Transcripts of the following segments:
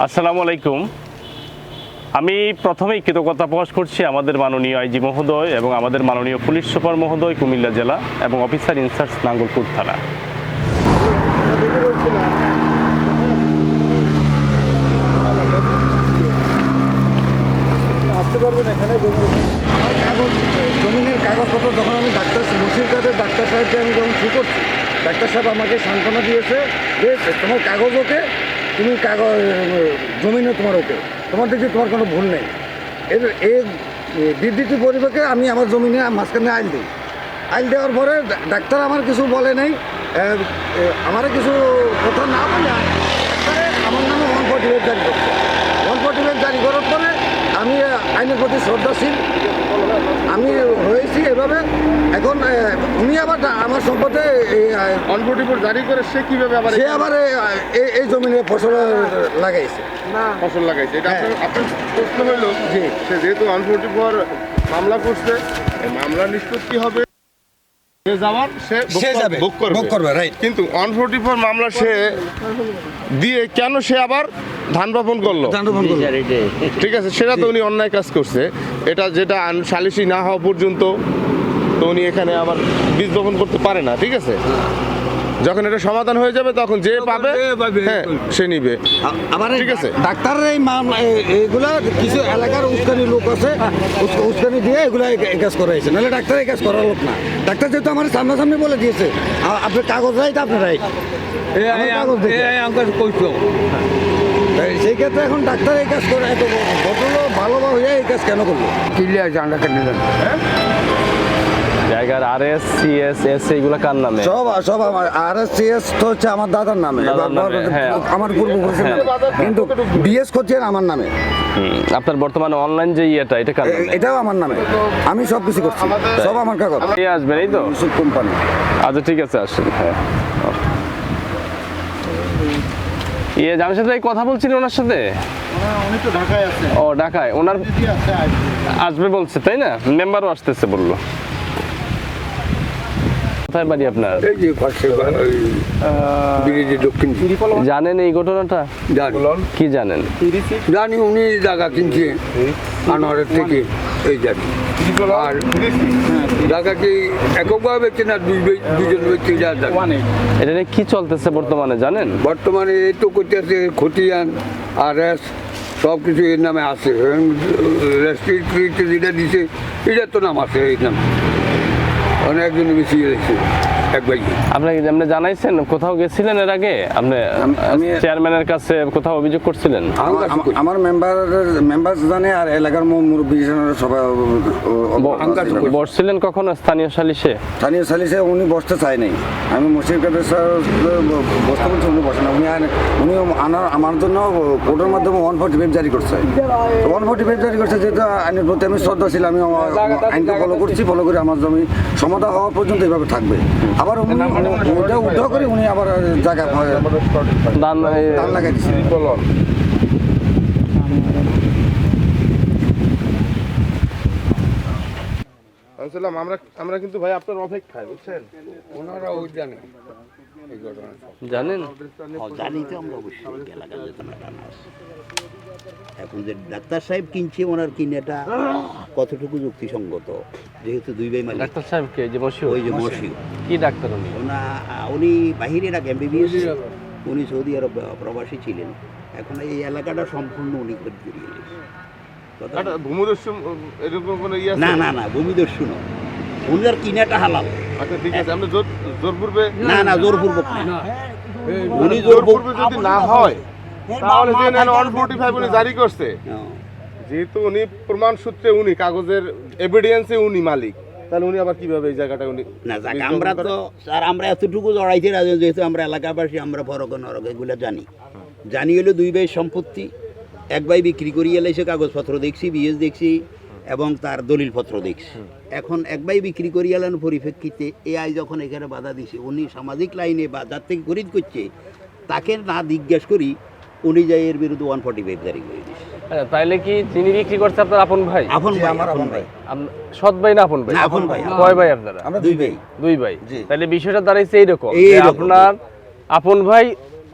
আসসালামু আলাইকুম আমি প্রথমেই কৃতজ্ঞতা প্রকাশ করছি আমাদের মাননীয় আইজি মহোদয় এবং আমাদের মাননীয় পুলিশ সুপার মহোদয়, কুমিল্লা জেলা এবং অফিসার ইনচার্জ নাঙ্গলপুর থানা। জমিনের কাগজপত্র যখন আমি ডাক্তার মুর্শিদ কাদের ডাক্তার সাহেবকে আমি যখন শুরু করছি, ডাক্তার সাহেব আমাকে সান্ত্বনা দিয়েছে যে তোমার কাগজ ওকে তুমি কাগজ, জমিনও তোমার ওকে তোমার দেখছি তোমার কোনো ভুল নেই। এর এই বিবৃতি পরিবেকে আমি আমার জমিনে মাঝখানে আইল দিই। আইল দেওয়ার পরে ডাক্তার আমার কিছু বলে নেই। আমার কিছু কথা না বলে আমার নামে ওয়ান ফর্টি জারি করছে ওয়ান ফর্টি জারি করার পরে আমি আহ, আইনের প্রতি শ্রদ্ধাশীল। আমি হয়েছি এভাবে। এখন উনি আবার আমার সম্পদে অনফোর্টিফোর জারি করে সে কীভাবে আবার সে আবার এই, এই- এই জমিনে ফসল লাগাইছে। ফসল লাগাইছে। এটা হ্যাঁ। আপনার আপনার প্রশ্ন হইল জি। সে যেহেতু অনফোর্টিফোর মামলা করছে এই মামলা নিষ্পত্তি হবে। সে যাওয়ার সে ভোগ সে কর- যাবে, ভোগ করবে। ভোগ করবে, right. কিন্তু অনফোর্টিফোর মামলা সে দিয়ে কেন সে আবার ধান বপন করল? ঠিক আছে সেটা তো উনি অন্যায় কাজ করছে। এটা যেটা সালিসি না হওয়া পর্যন্ত তো উনি এখানে আবার বীজ বপন করতে পারে না ঠিক আছে? যখন এটা সমাধান হয়ে যাবে তখন যে পাবে হ্যাঁ সে নিবে। আবার ঠিক আছে। ডাক্তারের এই মামলা এ- এইগুলা কিছু এলাকার উস্কানি লোক আছে উস- উস্কানি দিয়ে এগুলা এই কাজ করাইছে। নাহলে ডাক্তার এই কাজ করার লোক না। ডাক্তার যেহেতু আমার সামনাসামনি বলে দিয়েছে আপনার কাগজ রাইট আপনার রাইট। সেই ক্ষেত্রে এখন ডাক্তার এই কাজ করে এত ভদ্র ভালো হয়ে এই কাজ কেন করল? ক্লিয়ার জানলা কেন নিলেন জায়গার R S C S S এইগুলো কার নামে? সব সব আমার আর এস সি এস তো হচ্ছে আমার দাদার নামে। হ্যাঁ। আমার পূর্বপুরুষের নামে। কিন্তু বিএস আমার নামে। আপনার বর্তমানে অনলাইন যে ইয়েটা এটা কার এটাও আমার নামে। আমি সব কিছু করছি। সব আমার কাগজ। এই আসবেন এই তো? কোম্পানি। আচ্ছা ঠিক আছে আসেন। হ্যাঁ। ইয়ে জামের সাথে কথা বলছিলেন ওনার সাথে? উনি তো ঢাকায় আছে ও ঢাকায়। ওনার আসবে। বলছে তাই না? মেম্বারও আসতেছে বলল। কোথায় বাড়ি আপনার? এই যে পাশে ব্রিজে দক্ষিণ জানেন এই ঘটনাটা? কি জানেন? জানি উনি জায়গা কিনছে আনোয়ারের থেকে এই জানি। আর জায়গা কি এককভাবে বেচছে না দুজন ব্যক্তি যা এটা নিয়ে কি চলতেছে বর্তমানে জানেন? বর্তমানে এই তো করতেছে খতিয়ান আর এস সব কিছু এর নামে আছে। রেস্ট্রিক্ট যেটা দিছে এটার তো নাম আছে এই নাম। অনেকজন বেশি গেছে। এক ভাই আপনি জানাইছেন? কোথাও গেছিলেন এর আগে? আপনি আমি- চেয়ারম্যানের কাছে কোথাও অভিযোগ করছিলেন? আমার- মেম্বার মেম্বার জানে আর এলাকার মুরব্বী সবাই। বসছিলেন কখনো স্থানীয় সালিশে? স্থানীয় সালিসে উনি বসতে চায় নাই। আমি মুর্শিদ কাদের স্যার বসতে বলছি উনি বসে না উনি উনি আনার আমার জন্য কোর্টের মাধ্যমে ওয়ান ফোর্টি ফাইভ জারি করছে। ওয়ান ফোর্টি ফাইভ জারি করছে যেহেতু আইনের প্রতি আমি শ্রদ্ধাশীল আমি আইনকে ফলো করছি ফলো করে আমার জমি সমাধা হওয়া পর্যন্ত এইভাবে থাকবে। আবার উনি ওটা উদ্ধার করে উনি আবার জায়গা দান লাগাই দিচ্ছে আমরা আমরা কিন্তু ভাই আপনার অপেক্ষায় বুঝছেন? ওনারা ওই জানে। এই ঘটনা জানেন জানি তো আমরা অবশ্যই। এলাকার এখন যে ডাক্তার সাহেব কিনছে ওনার কিনেটা কতটুকু যুক্তিসঙ্গত? যেহেতু দুই ভাই মালিক। ডাক্তার সাহেবকে যে বসি ওই যে মসি কি ডাক্তার উনি? ওনা উনি বাহিরে রাখ এমবিবিএস? উনি সৌদি আরব। প্রবাসী ছিলেন। এখন এই এলাকাটা সম্পূর্ণ উনি করে দিয়ে গেলেন। কথা- এরকম কোনো ইয়ে না না না ভূমিদস্যু নয়। উনার কিনাটা হালাল। আচ্ছা ঠিক আছে আমরা জোর জোর না না জোরপূর্বক না। উনি জোর জোর যদি না হয় তাহলে যে ওয়ান ফোর্টি ফাইভ উনি জারি করছে। যেহেতু উনি প্রমাণ সূত্রে উনি কাগজের এভিডেন্সে উনি মালিক তাহলে উনি আবার কীভাবে এই জায়গাটা উনি না যাক আমরা তো স্যার আমরা এতটুকু জড়াইতে রাজি যেহেতু আমরা এলাকাবাসী আমরা ফরক নরক এগুলো জানি। জানি হলো দুই ভাই সম্পত্তি এক ভাই বিক্রি করিয়ে এলাইছে কাগজপত্র দেখছি বিএস দেখছি এবং তার দলিলপত্র দেখছি। এখন এক ভাই বিক্রি করিয়ে এলার পরিপ্রেক্ষিতে এআই যখন এখানে বাধা দিছে উনি সামাজিক লাইনে বা যার থেকে খরিদ করছে তাকে না জিজ্ঞেস করি উনি যাই এর বিরুদ্ধে ওয়ান ফর্টি ফাইভ জারি করে দিচ্ছে তাইলে কি চিনি বিক্রি করছে আপনার আপন ভাই? আপন ভাই আমার আপন ভাই। সৎ ভাই না আপন ভাই? না, আপন ভাই, কয় ভাই। আপনারা? আমরা দুই ভাই। দুই ভাই। তাহলে বিষয়টা দাঁড়াইছে এইরকম। আপনার আপন ভাই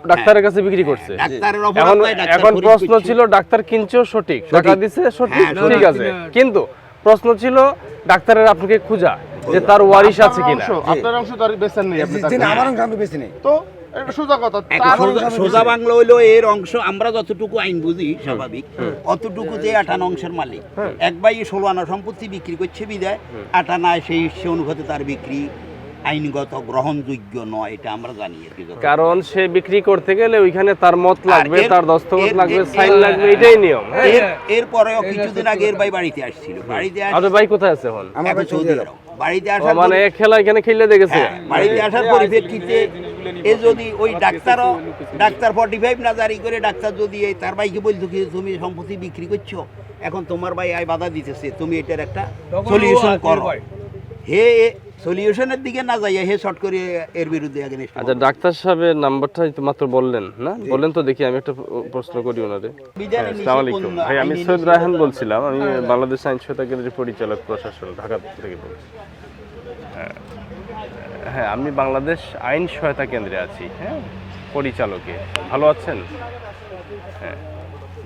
ডাক্তারের কাছে বিক্রি করছে। ডাক্তারের অপরাধ এখন নাই, ডাক্তার এখন প্রশ্ন ছিল ডাক্তার কিনছেও সঠিক। টাকা দিছে সঠিক হ্যাঁ, ঠিক আছে। কিন্তু প্রশ্ন ছিল ডাক্তারের আপনাকে খোঁজা যে তার ওয়ারিশ আছে কিনা? আপনার অংশ তো আর নেই আপনি তার আমার অংশ আমি বেশি নেই। তো এটা সোজা কথা তার- সোজা- সোজা বাংলা হইল এর অংশ আমরা যতটুকু আইন বুঝি স্বাভাবিক অতটুকুতে আটান অংশের মালিক এক বাই ষোলো আনা সম্পত্তি বিক্রি করছে বিদায় আটানায় সেই সে অনুপাতে তার বিক্রি আইনগত গ্রহণযোগ্য নয় এটা আমরা জানি আর কি কারণ সে বিক্রি করতে গেলে ওইখানে তার মত লাগবে তার দস্তখত লাগবে সাইন লাগবে এটাই নিয়ম হ্যাঁ? এরপরেও কিছুদিন আগে এর ভাই বাড়িতে আসছিল। বাড়িতে আসে আপনার ভাই কোথায় আছে এখন? ভাই সৌদি আরব। বাড়িতে আসার মানে এক খেলা এখানে খেলে দেখেছে? হ্যাঁ, বাড়িতে আসার পরিপ্রেক্ষিতে এ যদি ওই ডাক্তারও ডাক্তার ফর্টি ফাইভ না জারি করে ডাক্তার যদি এই তার ভাইকে বলতো কি তুমি সম্পত্তি বিক্রি করছ? এখন তোমার ভাই আয় বাধা দিতেছে তুমি এটার একটা সলিউশন করো। হে সলিউশনের দিকে না যাইয়া হে শর্ট করে এর বিরুদ্ধে আগে আচ্ছা ডাক্তার সাহেবের নাম্বারটা তো মাত্র বললেন না? বলেন তো দেখি আমি একটা প্রশ্ন করি ওনারে আসসালামু আলাইকুম। ভাই আমি সৈয়দ রায়হান বলছিলাম আমি বাংলাদেশ আইন সহায়তা কেন্দ্রের পরিচালক প্রশাসন ঢাকা থেকে বলছি। হ্যাঁ, হ্যাঁ আমি বাংলাদেশ আইন সহায়তা কেন্দ্রে আছি হ্যাঁ পরিচালকে। ভালো আছেন? হ্যাঁ।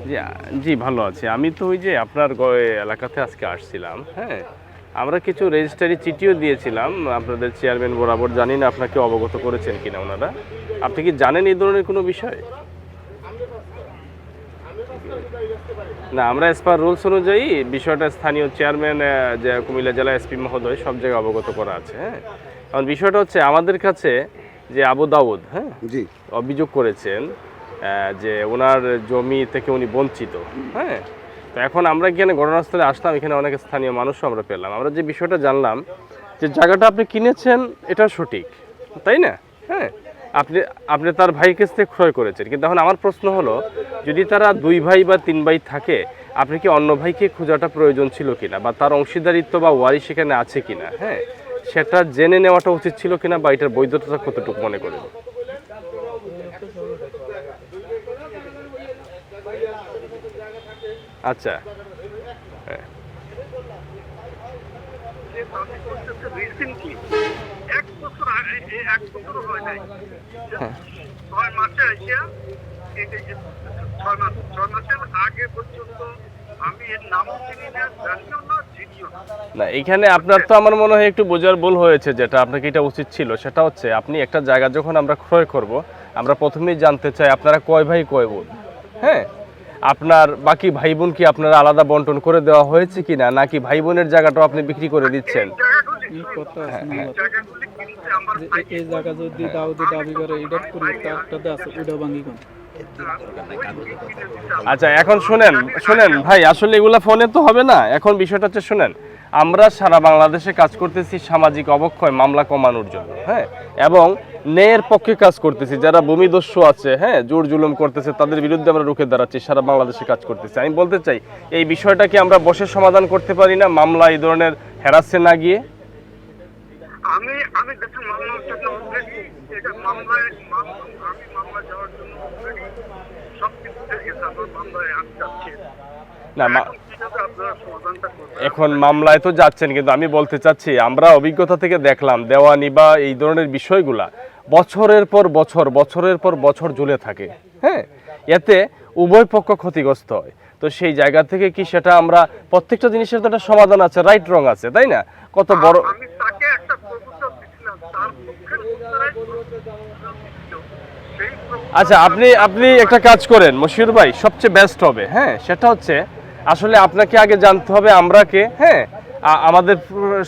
জি জি ভালো আছি। আমি তো ওই যে আপনার এলাকাতে আজকে আসছিলাম হ্যাঁ আমরা কিছু রেজিস্ট্রারি চিঠিও দিয়েছিলাম। আপনাদের চেয়ারম্যান বরাবর জানি না আপনাকে অবগত করেছেন কিনা ওনারা। আপনি কি জানেন এই ধরনের কোনো বিষয়? না আমরা এস পার রুলস অনুযায়ী বিষয়টা স্থানীয় চেয়ারম্যান যে কুমিল্লা জেলা এসপি মহোদয় সব জায়গায় অবগত করা আছে হ্যাঁ? কারণ বিষয়টা হচ্ছে আমাদের কাছে যে আবু দাউদ হ্যাঁ? জি। অভিযোগ করেছেন যে ওনার জমি থেকে উনি বঞ্চিত হ্যাঁ? তো এখন আমরা এখানে ঘটনাস্থলে আসলাম, এখানে অনেক স্থানীয় মানুষও আমরা পেলাম। আমরা যে বিষয়টা জানলাম, যে জায়গাটা আপনি কিনেছেন, এটা সঠিক, তাই না? হ্যাঁ আপনি আপনি তার ভাইয়ের কাছ থেকে ক্রয় করেছেন। কিন্তু এখন আমার প্রশ্ন হলো, যদি তারা দুই ভাই বা তিন ভাই থাকে, আপনি কি অন্য ভাইকে খোঁজাটা প্রয়োজন ছিল কিনা? বা তার অংশীদারিত্ব বা ওয়ারি সেখানে আছে কিনা? হ্যাঁ সেটা জেনে নেওয়াটা উচিত ছিল কিনা? বা এটার বৈধতা কতটুকু মনে করেন আচ্ছা হ্যাঁ। রিসেন্টলি এক বছর আগে এ- এক বছর হয় নাই ছয় মাসে আসিয়া এই যে- যে ছয় মাস ছয় মাসের আগে পর্যন্ত আমি এর নামও না না। না এখানে আপনার তো আমার মনে হয় একটু বোঝার ভুল হয়েছে যেটা আপনাকে এটা উচিত ছিল। সেটা হচ্ছে আপনি একটা জায়গা যখন আমরা ক্রয় করব আমরা প্রথমেই জানতে চাই আপনারা কয় ভাই কয় বোন। হ্যাঁ? আপনার বাকি ভাই বোন কি আপনারা আলাদা বন্টন করে দেওয়া হয়েছে কিনা? নাকি ভাই বোনের জায়গাটাও আপনি বিক্রি করে দিচ্ছেন? এই জায়গা যদি দাউদি দাবি করে আছে আচ্ছা এখন শুনেন শুনেন ভাই আসলে এগুলা ফোনে তো হবে না। এখন বিষয়টা হচ্ছে শুনেন আমরা সারা বাংলাদেশে কাজ করতেছি সামাজিক অবক্ষয় মামলা কমানোর জন্য হ্যাঁ? এবং ন্যায়ের পক্ষে কাজ করতেছি যারা ভূমিদস্যু আছে হ্যাঁ জোর জুলুম করতেছে তাদের বিরুদ্ধে আমরা রুখে দাঁড়াচ্ছি সারা বাংলাদেশে কাজ করতেছি। আমি বলতে চাই এই বিষয়টা কি আমরা বসে সমাধান করতে পারি না মামলা এই ধরনের হেরাসে না গিয়ে? আমি আমি দেখুন মামলার জন্য অলরেডি এটা মামলায় আমি মামলা যাওয়ার জন্য অলরেডি সব কিছু হয়ে গেছে মামলায় আমি যাচ্ছি। না এখন মামলায় তো যাচ্ছেন কিন্তু আমি বলতে চাচ্ছি আমরা অভিজ্ঞতা থেকে দেখলাম দেওয়ানি বা এই ধরনের বিষয়গুলা বছরের পর বছর বছরের পর বছর ঝুলে থাকে। হ্যাঁ? এতে উভয় পক্ষ ক্ষতিগ্রস্ত হয়। তো সেই জায়গা থেকে কি সেটা আমরা প্রত্যেকটা জিনিসের তো একটা সমাধান আছে রাইট রং আছে তাই না? কত বড় আচ্ছা আপনি আপনি একটা কাজ করেন মশিউর ভাই সবচেয়ে বেস্ট হবে। হ্যাঁ সেটা হচ্ছে আসলে আপনাকে আগে জানতে হবে আমরা কে হ্যাঁ? আমাদের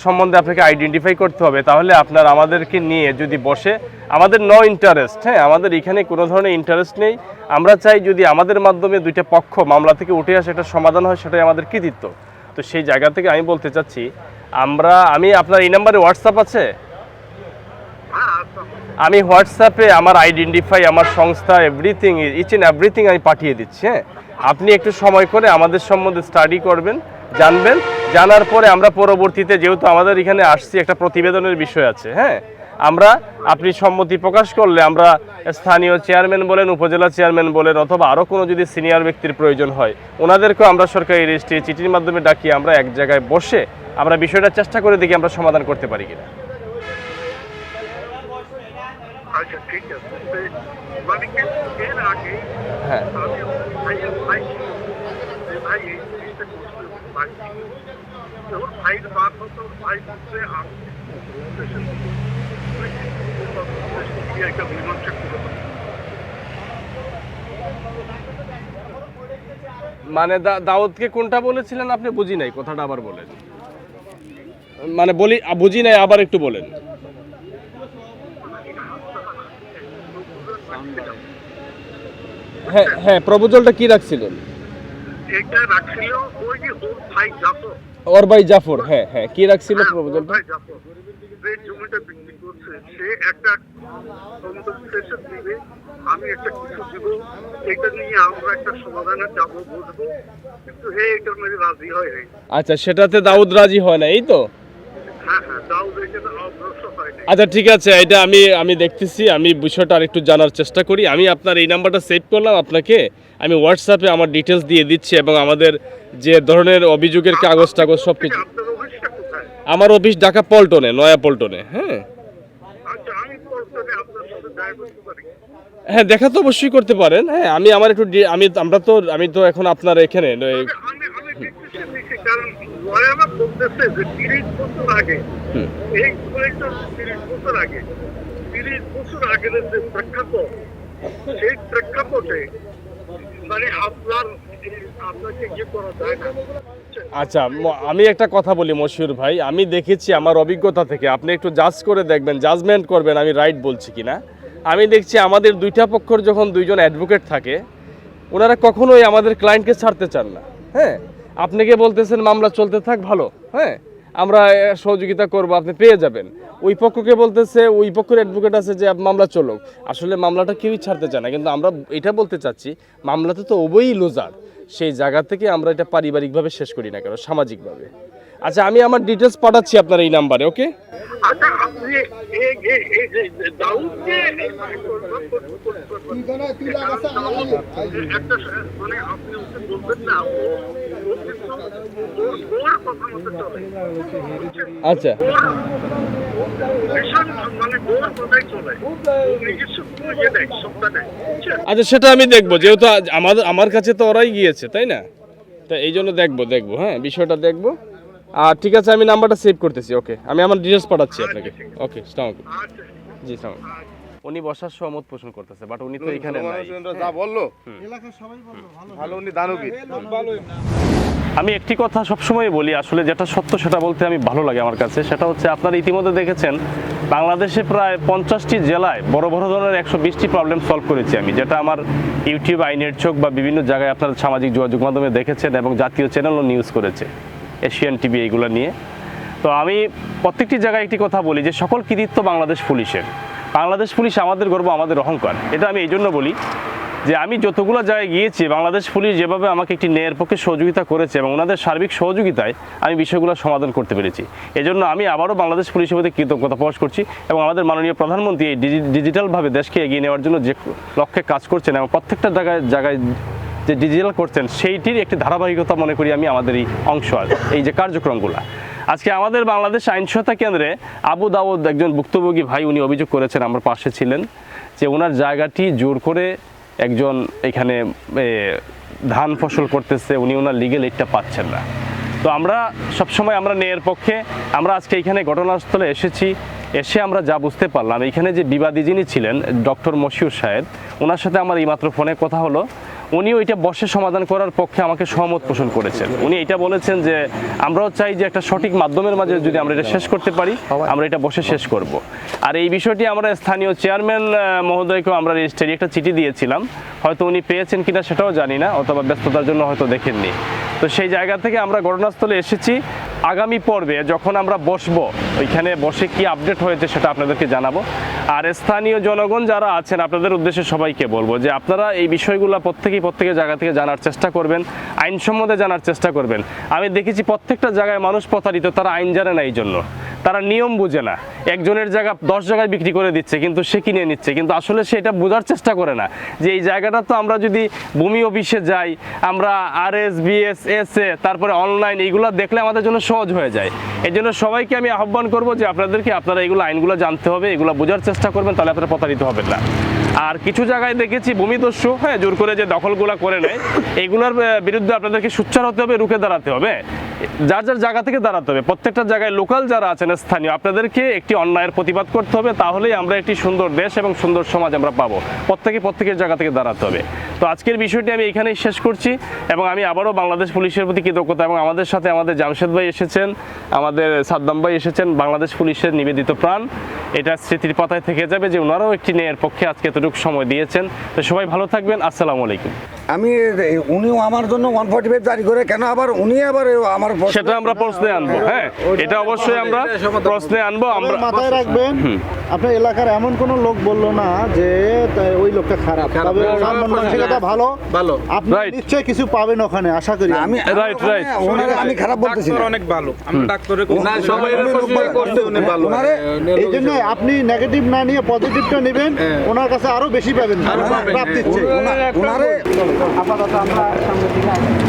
সম্বন্ধে আপনাকে আইডেন্টিফাই করতে হবে। তাহলে আপনার আমাদেরকে নিয়ে যদি বসে, আমাদের ন ইন্টারেস্ট হ্যাঁ আমাদের এখানে কোনো ধরনের ইন্টারেস্ট নেই। আমরা চাই যদি আমাদের মাধ্যমে দুইটা পক্ষ মামলা থেকে উঠে আসে, একটা সমাধান হয়, সেটাই আমাদের কৃতিত্ব। তো সেই জায়গা থেকে আমি বলতে চাচ্ছি, আমরা, আমি আপনার এই নাম্বারে হোয়াটসঅ্যাপ আছে? আমি হোয়াটসঅ্যাপে আমার আইডেন্টিফাই আমার সংস্থা এভরিথিং ইচ এন্ড এভরিথিং আমি পাঠিয়ে দিচ্ছি হ্যাঁ। আপনি একটু সময় করে আমাদের সম্বন্ধে স্টাডি করবেন। জানবেন। জানার পরে আমরা পরবর্তীতে যেহেতু আমাদের এখানে আসছি একটা প্রতিবেদনের বিষয় আছে হ্যাঁ? আমরা আপনি সম্মতি প্রকাশ করলে আমরা স্থানীয় চেয়ারম্যান বলেন উপজেলা চেয়ারম্যান বলেন অথবা আরও কোনো যদি সিনিয়র ব্যক্তির প্রয়োজন হয় ওনাদেরকেও আমরা সরকারি রেজিস্ট্রি চিঠির মাধ্যমে ডাকিয়ে আমরা এক জায়গায় বসে আমরা বিষয়টা চেষ্টা করে দেখি আমরা সমাধান করতে পারি কিনা। আচ্ছা মানে হ্যাঁ আমি আমার ভাইয়ের ভাই ছিল যে ভাই এই জিনিসটা করতে পারছি ওর ভাইয়ের বার হতো ওর ভাই বলছে আমি একটা মীমাংসা করে দেবো। মানে দাউদকে কোনটা বলেছিলেন আপনি? বুঝি নাই, কথাটা আবার বলেন। মানে বলি বুঝি নাই, আবার একটু বলেন। হ্যাঁ হ্যাঁ প্রপোজালটা কি রাখছিলেন? এটা রাখছিল ওই যে ভাই যাব ওর ভাই জাফর হ্যাঁ হ্যাঁ কি রাখছিল প্রপোজালটা ভাই জাফর। যে জমিটা বিক্রি করছে সে একটা কম্পেনসেশন দিবে আমি একটা কিছু দিব এটা নিয়ে আমরা একটা সমাধানে যাব বুঝব কিন্তু হে এটার মধ্যে রাজি হয় নাই। আচ্ছা সেটাতে দাউদ রাজি হয় না এই তো? হ্যাঁ হ্যাঁ দাউদ এখানে হয় আচ্ছা ঠিক আছে, এটা আমি আমি দেখতেছি, আমি বিষয়টা আরেকটু জানার চেষ্টা করি। আমি আপনার এই নাম্বারটা সেভ করলাম আপনাকে, আমি হোয়াটসঅ্যাপে আমার ডিটেলস দিয়ে দিচ্ছি এবং আমাদের যে ধরনের অভিযোগের কাগজ টাগজ সব কিছু আমার অফিস ঢাকা পল্টনে, নয়া পল্টনে হ্যাঁ। আচ্ছা হ্যাঁ দেখা তো অবশ্যই করতে পারেন হ্যাঁ আমি আমার একটু আমি, আমরা তো, আমি তো এখন আপনার এখানে বলতেছে যে তিরিশ বছর আগে এই তিরিশ বছর আগে তিরিশ বছর আগের যে প্রেক্ষাপট সেই প্রেক্ষাপটে মানে আপনার আপনাকে ইয়ে করা যায় না। আচ্ছা আমি একটা কথা বলি মশিউর ভাই আমি দেখেছি আমার অভিজ্ঞতা থেকে আপনি একটু জাজ করে দেখবেন জাজমেন্ট করবেন আমি রাইট বলছি কিনা আমি দেখছি আমাদের দুইটা পক্ষর যখন দুইজন অ্যাডভোকেট থাকে ওনারা কখনোই আমাদের ক্লায়েন্টকে ছাড়তে চান না। হ্যাঁ? আপনাকে বলতেছেন মামলা চলতে থাক ভালো হ্যাঁ? আমরা সহযোগিতা করব আপনি পেয়ে যাবেন। ওই পক্ষকে বলতেছে ওই পক্ষের অ্যাডভোকেট আছে যে মামলা চলুক। আসলে মামলাটা কেউই ছাড়তে চায় না কিন্তু আমরা এটা বলতে চাচ্ছি মামলাতে তো উভয়ই লোজার সেই জায়গা থেকে আমরা এটা পারিবারিকভাবে শেষ করি না কেন সামাজিকভাবে। আচ্ছা আমি আমার ডিটেলস পাঠাচ্ছি আপনার এই নাম্বারে ওকে? একটা মানে আপনি বলবেন না আচ্ছা। আচ্ছা সেটা আমি দেখব। যেহেতু আমাদের আমার কাছে তো ওরাই গিয়েছে তাই না? তা এই জন্য দেখব দেখব হ্যাঁ বিষয়টা দেখব। আর ঠিক আছে আমি নাম্বারটা সেভ করতেছি ওকে আমি আমার ডিটেলস পাঠাচ্ছি আপনাকে। ওকে সালাম আচ্ছা জি সালাম উনি বসার সহমত পোষণ করতেছে বাট উনি তো এখানে নাই। যা বলল ভালো উনি দানবীর আমি একটি কথা সবসময় বলি, আসলে যেটা সত্য সেটা বলতে আমি ভালো লাগে আমার কাছে, সেটা হচ্ছে আপনারা ইতিমধ্যে দেখেছেন, বাংলাদেশে প্রায় পঞ্চাশটি জেলায় বড় বড় ধরনের একশো বিশটি প্রবলেম সলভ করেছি আমি, যেটা আমার ইউটিউব আইনের চোখ বা বিভিন্ন জায়গায় আপনারা সামাজিক যোগাযোগ মাধ্যমে দেখেছেন এবং জাতীয় চ্যানেলও নিউজ করেছে এশিয়ান টিভি এইগুলো নিয়ে। তো আমি প্রত্যেকটি জায়গায় একটি কথা বলি যে, সকল কৃতিত্ব বাংলাদেশ পুলিশের। বাংলাদেশ পুলিশ আমাদের গর্ব, আমাদের অহংকার, এটা আমি এই জন্য বলি যে আমি যতগুলো জায়গায় গিয়েছি, বাংলাদেশ পুলিশ যেভাবে আমাকে একটি ন্যায়ের পক্ষে সহযোগিতা করেছে এবং ওনাদের সার্বিক সহযোগিতায় আমি বিষয়গুলো সমাধান করতে পেরেছি। এজন্য আমি আবারও বাংলাদেশ পুলিশের প্রতি কৃতজ্ঞতা প্রকাশ করছি এবং আমাদের মাননীয় প্রধানমন্ত্রী এই ডিজি- ডিজিটালভাবে দেশকে এগিয়ে নেওয়ার জন্য যে লক্ষ্যে কাজ করছেন এবং প্রত্যেকটা জায়গায় জায়গায় যে ডিজিটাল করছেন সেইটির একটি ধারাবাহিকতা মনে করি আমি আমাদের এই অংশ এই যে কার্যক্রমগুলো। আজকে আমাদের বাংলাদেশ আইন সহায়তা কেন্দ্রে আবু দাউদ একজন ভুক্তভোগী ভাই, উনি অভিযোগ করেছেন, আমার পাশে ছিলেন, যে ওনার জায়গাটি জোর করে একজন এখানে ধান ফসল করতেছে, উনি ওনার লিগেল এইটটা পাচ্ছেন না। তো আমরা সবসময় আমরা ন্যায়ের পক্ষে, আমরা আজকে এখানে ঘটনাস্থলে এসেছি, এসে আমরা যা বুঝতে পারলাম। এখানে যে বিবাদী যিনি ছিলেন, ডক্টর মশিউর সাহেব, ওনার সাথে আমার এইমাত্র ফোনে কথা হলো। উনি ওইটা বসে সমাধান করার পক্ষে আমাকে সহমত পোষণ করেছেন। উনি এটা বলেছেন যে, আমরাও চাই যে একটা সঠিক মাধ্যমের মাঝে যদি আমরা এটা শেষ করতে পারি, আমরা এটা বসে শেষ করব। আর এই বিষয়টি আমরা স্থানীয় চেয়ারম্যান মহোদয়কেও আমরা রেজিস্ট্রারি একটা চিঠি দিয়েছিলাম। হয়তো উনি পেয়েছেন কিনা সেটাও জানি না, অথবা ব্যস্ততার জন্য হয়তো দেখেননি। তো সেই জায়গা থেকে আমরা ঘটনাস্থলে এসেছি। আগামী পর্বে যখন আমরা বসবো, ওইখানে বসে কি আপডেট হয়েছে সেটা আপনাদেরকে জানাব। আর স্থানীয় জনগণ যারা আছেন, আপনাদের উদ্দেশ্যে সবাইকে বলব যে, আপনারা এই বিষয়গুলো প্রত্যেকেই প্রত্যেকের জায়গা থেকে জানার চেষ্টা করবেন, আইন সম্বন্ধে জানার চেষ্টা করবেন। আমি দেখেছি প্রত্যেকটা জায়গায় মানুষ প্রতারিত, তারা আইন জানে না এই জন্য তারা নিয়ম বুঝে না। একজনের জায়গা দশ জায়গায় বিক্রি করে দিচ্ছে, কিন্তু সে কিনে নিচ্ছে, কিন্তু আসলে সে এটা বোঝার চেষ্টা করে না যে এই জায়গাটা তো আমরা যদি ভূমি অফিসে যাই, আমরা R S BS S A তারপরে অনলাইন এইগুলো দেখলে আমাদের জন্য সহজ হয়ে যায়। এই জন্য সবাইকে আমি আহ্বান করব যে আপনাদেরকে, আপনারা এগুলো আইনগুলো জানতে হবে, এগুলো বোঝার চেষ্টা করবেন, তাহলে আপনারা প্রতারিত হবেন না। আর কিছু জায়গায় দেখেছি ভূমিদস্যু হ্যাঁ জোর করে যে দখলগুলা করে নেয়। এগুলোর বিরুদ্ধে আপনাদেরকে সুচ্চার হতে হবে, রুখে দাঁড়াতে হবে। যার যার জায়গা থেকে দাঁড়াতে হবে, প্রত্যেকটা জায়গায় লোকাল যারা আছেন, স্থানীয়, আপনাদেরকে একটি অন্যায়ের প্রতিবাদ করতে হবে। তাহলেই আমরা একটি সুন্দর দেশ এবং সুন্দর সমাজ আমরা পাবো। প্রত্যেকে প্রত্যেকের জায়গা থেকে দাঁড়াতে হবে। তো আজকের বিষয়টি আমি এখানেই শেষ করছি এবং আমি আবারও বাংলাদেশ পুলিশের প্রতি কৃতজ্ঞতা এবং আমাদের সাথে আমাদের জামশেদ ভাই এসেছেন আমাদের সাদ্দাম ভাই এসেছেন বাংলাদেশ পুলিশের নিবেদিত প্রাণ। এটা স্মৃতির পাতায় থেকে যাবে যে ওনারাও একটি ন্যায়ের পক্ষে আজকে এতটুকু সময় দিয়েছেন। তো সবাই ভালো থাকবেন আসসালামু আলাইকুম। আমি উনিও আমার জন্য ওয়ান ফর্টি ফাইভ জারি করে কেন আবার উনি আবার আমার সেটা আমরা প্রশ্নে আনব হ্যাঁ এটা অবশ্যই আমরা প্রশ্নে আনব আমরা মাথায় রাখবেন আপনার এলাকার এমন কোন লোক বলল না যে ওই লোকটা খারাপ। ওনার ভালো। ভালো। আপনি নিশ্চয়ই কিছু পাবেন ওখানে আশা করি আমি। রাইট রাইট আমি খারাপ বলতেছি না। অনেক ভালো। আমি ডাক্তারের উনি ভালো। এই জন্য আপনি নেগেটিভ না নিয়ে পজিটিভটা নেবেন ওনার কাছে আরও বেশি পাবেন। প্রাপ্তির চেয়ে। ওনারে আপাতত আমরা সামনে দিকে।